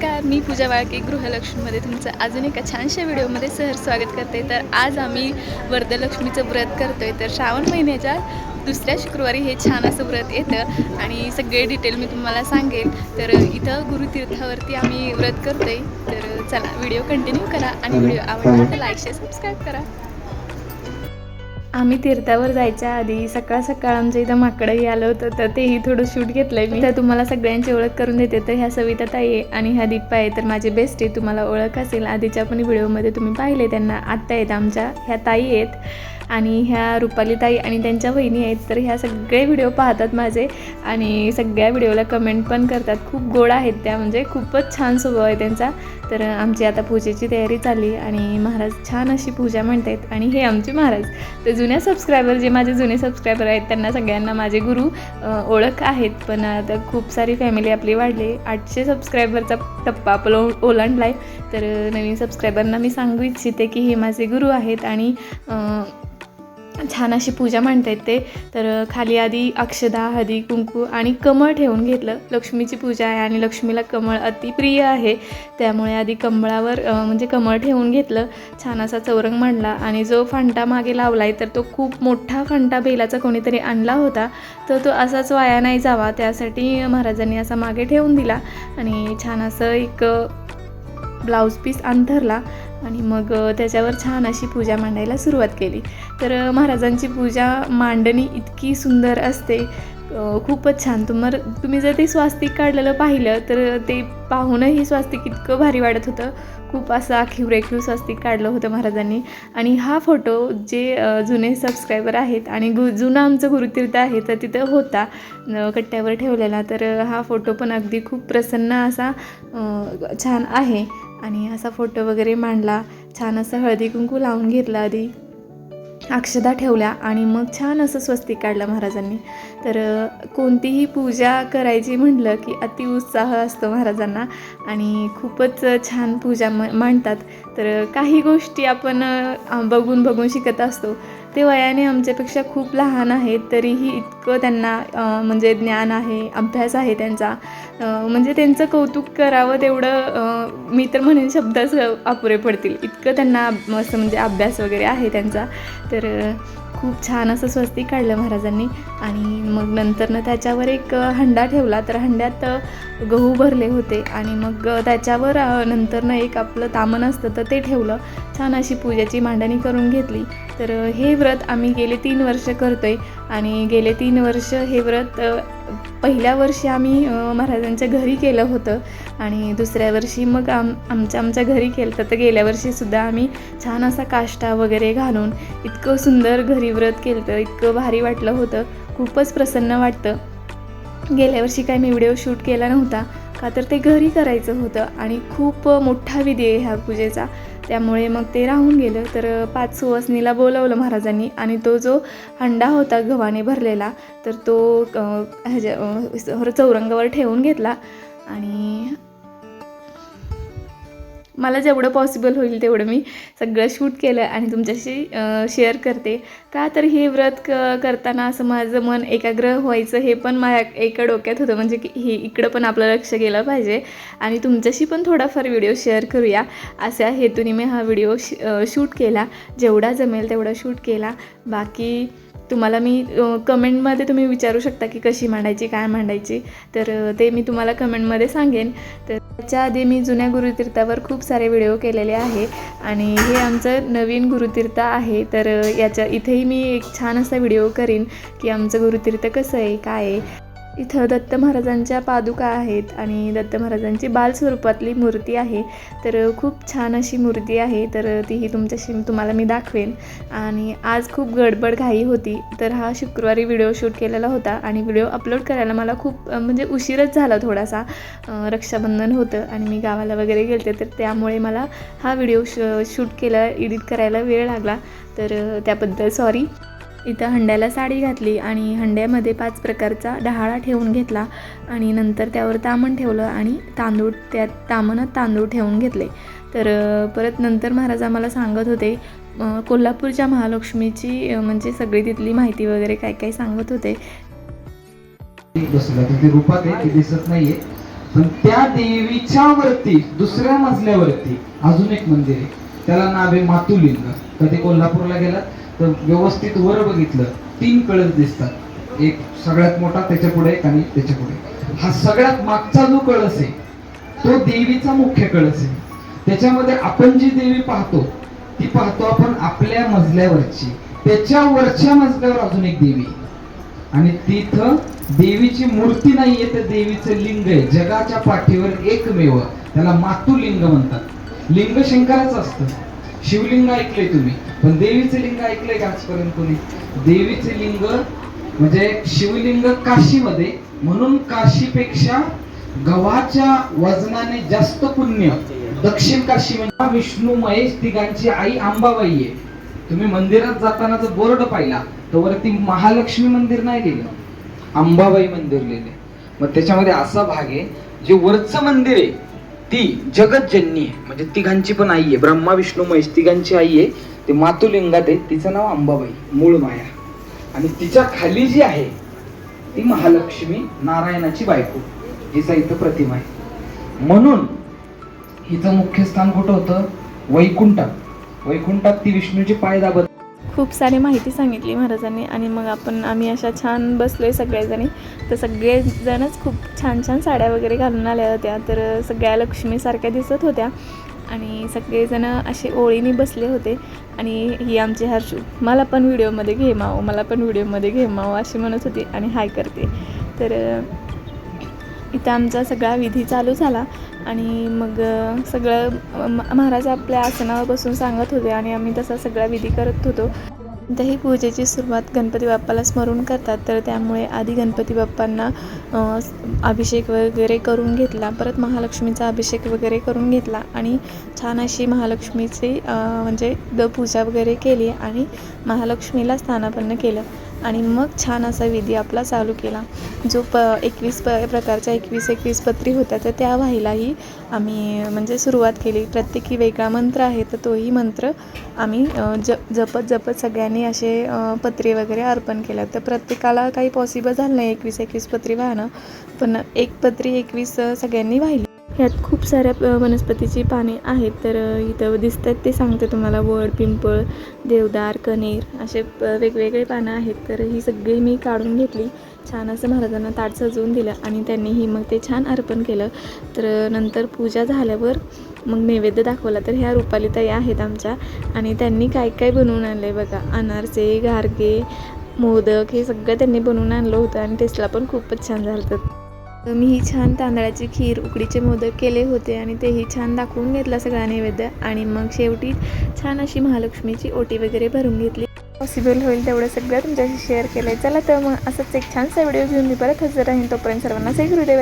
नमस्कार मी पूजा वाळके गृहलक्ष्मीमध्ये तुमचं अजून एका छानशा व्हिडिओमध्ये सहर स्वागत करते. तर आज आम्ही वरदलक्ष्मीचं व्रत करतो आहे तर श्रावण महिन्याच्या दुसऱ्या शुक्रवारी हे छान असं व्रत येतं आणि सगळे डिटेल मी तुम्हाला सांगेल. तर इथं गुरुतीर्थावरती आम्ही व्रत करतो आहे तर चला व्हिडिओ कंटिन्यू करा आणि व्हिडिओ आवडला तर लाईक शेअर सबस्क्राईब करा. आम्ही तीर्थावर जायच्या आधी सकाळ सकाळ आमच्या इथं माकडंही आलं होतं तर तेही थोडं शूट घेतलंय मी. तर तुम्हाला सगळ्यांची ओळख करून देते तर ह्या सविता ताई आहे आणि ह्या दीपा आहे. तर माझे बेस्ट आहे तुम्हाला ओळख असेल. आधीच्या पण व्हिडिओमध्ये तुम्ही पाहिले त्यांना आत्ता आहेत आमच्या ह्या ताई आहेत. आणि ह्या रुपालीताई आणि त्यांच्या बहिणी आहेत तर ह्या सगळे व्हिडिओ पाहतात माझे. आणि सगळ्या व्हिडिओला कमेंट पण करतात. खूप गोड आहेत त्या म्हणजे खूपच छान स्वभाव आहे त्यांचा. तर आमची आता पूजेची तयारी चालली आणि महाराज छान अशी पूजा म्हणतायत. आणि हे आमचे महाराज. तर जुन्या सबस्क्रायबर जे माझे जुने सबस्क्रायबर आहेत त्यांना सगळ्यांना माझे गुरु ओळख आहेत. पण आता खूप सारी फॅमिली आपली वाढली आठशे सबस्क्रायबरचा टप्पा आपला ओलांडला आहे तर नवीन सबस्क्रायबरना मी सांगू इच्छिते की हे माझे गुरु आहेत. आणि छान अशी पूजा मांडता ते. तर खाली आधी अक्षदा हळदी कुंकू आणि कमळ ठेवून घेतलं. लक्ष्मीची पूजा आहे आणि लक्ष्मीला कमळ अतिप्रिय आहे. त्यामुळे आधी कमळावर म्हणजे कमळ ठेवून घेतलं. छान असा चौरंग मांडला आणि जो फांटा मागे लावला आहे तर तो खूप मोठा फांटा बेलाचा कोणीतरी आणला होता. तर तो असाच वाया नाही जावा. त्यासाठी महाराजांनी असा मागे ठेवून दिला आणि छान असं एक ब्लाऊज पीस अंथरला आणि मग त्याच्यावर छान अशी पूजा मांडायला सुरुवात केली. तर महाराजांची पूजा मांडणी इतकी सुंदर असते. खूपच छान. तुम्हाला तुम्ही जर ते स्वास्तिक काढलेलं पाहिलं तर ते पाहूनही स्वास्तिक इतकं भारी वाटत होतं. खूप असं आखीव रेखीव स्वास्तिक काढलं होतं महाराजांनी. आणि हा फोटो जे जुने सबस्क्रायबर आहेत आणि गु जुनं आमचं गुरुतीर्थ आहे तर तिथं होता कट्ट्यावर ठेवलेला. तर हा फोटो पण अगदी खूप प्रसन्न असा छान आहे. आणि असा फोटो वगैरे मांडला. छान असं हळदी कुंकू लावून घेतलं आधी. अक्षदा ठेवल्या आणि मग छान असं स्वस्तिक काढलं महाराजांनी. तर कोणतीही पूजा करायची म्हटलं की अति उत्साह असतो महाराजांना आणि खूपच छान पूजा म मांडतात. तर काही गोष्टी आपण बघून बघून शिकत असतो. ते वयाने आमच्यापेक्षा खूप लहान आहेत तरीही इतकं त्यांना म्हणजे ज्ञान आहे अभ्यास आहे त्यांचा. म्हणजे त्यांचं कौतुक करावं तेवढं मी तर म्हणेन शब्दच अपुरे पडतील. इतकं त्यांना असं म्हणजे अभ्यास वगैरे आहे त्यांचा. तर खूप छान असं स्वस्तिक काढलं महाराजांनी. आणि मग नंतरनं त्याच्यावर एक हंडा ठेवला. तर हंड्यात गहू भरले होते. आणि मग त्याच्यावर नंतरनं एक आपलं तामण असतं तर ते ठेवलं. छान अशी पूजेची मांडणी करून घेतली. तर हे व्रत आम्ही गेले तीन वर्ष करतो आहे आणि गेले तीन वर्ष हे व्रत पहिल्या वर्षी आम्ही महाराजांच्या घरी केलं होतं. आणि दुसऱ्या वर्षी मग आम आमच्या आमच्या घरी केलं तर गेल्या वर्षीसुद्धा आम्ही छान असा काष्टा वगैरे घालून इतकं सुंदर घरी व्रत केलं तर इतकं भारी वाटलं होतं. खूपच प्रसन्न वाटतं. गेल्या वर्षी काय मी व्हिडिओ शूट केला नव्हता. का तर ते घरी करायचं होतं आणि खूप मोठा विधी आहे ह्या पूजेचा. त्यामुळे मग ते राहून गेलं. तर पाच सुवासनीला बोलवलं महाराजांनी आणि तो जो हंडा होता गव्हाने भरलेला तर तो ह्याच्या चौरंगावर ठेवून घेतला आणि मला जेवढं पॉसिबल होईल तेवढं मी सगळं शूट केलं आणि तुमच्याशी शेअर करते. का तर हे व्रत क करताना असं माझं मन एकाग्र व्हायचं हे पण माझ्या एका डोक्यात होतं. म्हणजे की हे इकडं पण आपलं लक्ष गेलं पाहिजे. आणि तुमच्याशी पण थोडाफार व्हिडिओ शेअर करूया. अशा हेतूने मी हा व्हिडिओ शूट केला. जेवढा जमेल तेवढा शूट केला. बाकी तुम्हाला मी कमेंटमध्ये तुम्ही विचारू शकता की कशी मांडायची काय मांडायची. तर ते मी तुम्हाला कमेंटमध्ये सांगेन. तर त्याच्या आधी मी जुन्या गुरुतीर्थावर खूप सारे व्हिडिओ केलेले आहे आणि हे आमचं नवीन गुरुतीर्थ आहे. तर याच्या इथेही मी एक छान असा व्हिडिओ करीन की आमचं गुरुतीर्थ कसं आहे काय आहे. इथं दत्त महाराजांच्या पादुका आहेत आणि दत्त महाराजांची बाल स्वरूपातली मूर्ती आहे. तर खूप छान अशी मूर्ती आहे. तर तीही तुमच्याशी तुम्हाला मी दाखवेन. आणि आज खूप गडबड घाई होती. तर हा शुक्रवारी व्हिडिओ शूट केलेला होता आणि व्हिडिओ अपलोड करायला मला खूप म्हणजे उशीरच झाला थोडासा. रक्षाबंधन होतं आणि मी गावाला वगैरे गेलते. तर त्यामुळे मला हा व्हिडिओ श शूट केला एडिट करायला वेळ लागला. तर त्याबद्दल सॉरी इथं हंड्याला साडी घातली आणि हंड्यामध्ये पाच प्रकारचा डहाळा ठेवून घेतला आणि नंतर त्यावर तामण ठेवलं आणि तांदूळ त्या तामणात तांदूळ ठेवून घेतले. तर परत नंतर महाराज आम्हाला सांगत होते कोल्हापूरच्या महालक्ष्मीची म्हणजे सगळी तिथली माहिती वगैरे काय काय सांगत होते. रूपात आहे ती दिसत नाहीये. पण त्या देवीच्या वरती दुसऱ्या मजल्यावरती अजून एक मंदिर आहे. त्याला नाव आहे मातुलिंग. कधी कोल्हापूरला गेलात. तर व्यवस्थित वर बघितलं तीन कळस दिसतात. एक सगळ्यात मोठा त्याच्या पुढे एक आणि त्याच्या पुढे. हा सगळ्यात मागचा जो कळस आहे तो देवीचा मुख्य कळस आहे. त्याच्यामध्ये आपण जी देवी पाहतो ती पाहतो आपण आपल्या मजल्यावरची. त्याच्या वरच्या मजल्यावर अजून एक देवी आहे. आणि तिथं देवीची मूर्ती नाहीये तर देवीचं लिंग आहे. जगाच्या पाठीवर एकमेव. त्याला मातुलिंग म्हणतात. लिंग शंकराचं असतं. शिवलिंग ऐकले तुम्ही. पण देवीचे लिंग ऐकलंय का आजपर्यंत कोणी? देवीचे लिंग म्हणजे शिवलिंग काशीमध्ये म्हणून काशीपेक्षा गव्हाच्या वजनाने जास्त पुण्य दक्षिण काशी म्हणजे विष्णू महेश तिघांची आई अंबाबाई आहे. तुम्ही मंदिरात जाताना जर बोर्ड पाहिला तर वरती महालक्ष्मी मंदिर नाही लिहिलं. अंबाबाई मंदिर लिहिले मग त्याच्यामध्ये असा भाग आहे जे वरचं मंदिर आहे ती जगतजननी आहे. म्हणजे तिघांची पण आई आहे. ब्रह्मा विष्णू महेश तिघांची आई आहे. ते मातुलिंगात आहे तिचं नाव अंबाबाई मूळ माया. आणि तिच्या खाली जी आहे ती महालक्ष्मी नारायणाची बायको. हिचा इथं प्रतिमा आहे. म्हणून हिचं मुख्य स्थान कुठं होतं? वैकुंठात. वैकुंठात ती विष्णूची पाय दाबत खूप सारी माहिती सांगितली महाराजांनी आणि मग आपण आम्ही अशा छान बसलोय सगळेजणी. तर सगळेजणच खूप छान छान साड्या वगैरे घालून आल्या होत्या. तर सगळ्या लक्ष्मीसारख्या दिसत होत्या. आणि सगळेजणं असे ओळीने बसले होते. आणि ही आमची हर्षू मला पण व्हिडिओमध्ये घे माव मला पण व्हिडिओमध्ये घे माव अशी म्हणत होती आणि हाय करते. तर इथं आमचा सगळा विधी चालू झाला आणि मग सगळं महाराज आपल्या आसनावर बसून सांगत होते आणि आम्ही तसा सगळा विधी करत होतो. कोणत्याही पूजेची सुरुवात गणपती बाप्पाला स्मरून करतात तर त्यामुळे आधी गणपती बाप्पांना अभिषेक वगैरे करून घेतला परत महालक्ष्मीचा अभिषेक वगैरे करून घेतला आणि छान अशी महालक्ष्मीची म्हणजे द पूजा वगैरे केली आणि महालक्ष्मीला स्थानापन्न केलं आणि मग छान असा विधी आपला चालू केला. जो प एकवीस प प्रकारच्या एकवीस एकवीस पत्री होत्या तर त्या व्हायलाही आम्ही म्हणजे सुरुवात केली. प्रत्येकी वेगळा मंत्र आहे तर तोही मंत्र आम्ही ज जपत जपत सगळ्यांनी असे पत्रे वगैरे अर्पण केलं तर प्रत्येकाला काही पॉसिबल झालं नाही एकवीस एकवीस पत्री वाहणं पण एक पत्री एकवीस सगळ्यांनी वाहिली ह्यात खूप साऱ्या वनस्पतीची पाने आहेत. तर इथं दिसतात ते सांगते तुम्हाला. वड पिंपळ देवदार कणेर असे वेगवेगळे पानं आहेत. तर ही सगळी मी काढून घेतली. छान असं महाराजांना ताट सजवून दिलं आणि त्यांनीही मग ते छान अर्पण केलं. तर नंतर पूजा झाल्यावर मग नैवेद्य दाखवला. तर ह्या रुपाली ताई आहेत आमच्या आणि त्यांनी काय काय बनवून आणलं आहे बघा. अनारसे गारगे मोदक हे सगळं त्यांनी बनवून आणलं होतं आणि टेस्टला पण खूपच छान झालं होतं मी ही छान तांदळाची खीर उकडीचे मोदक केले होते आणि तेही छान दाखवून घेतला सगळा नैवेद्य. आणि मग शेवटी छान अशी महालक्ष्मीची ओटी वगैरे भरून घेतली. पॉसिबल होईल तेवढं सगळं तुमच्याशी शेअर केलं आहे चला तर मग असंच एक छानसा व्हिडिओ घेऊन मी परत हजर राहीन. तोपर्यंत सर्वांना एक व्हिडिओ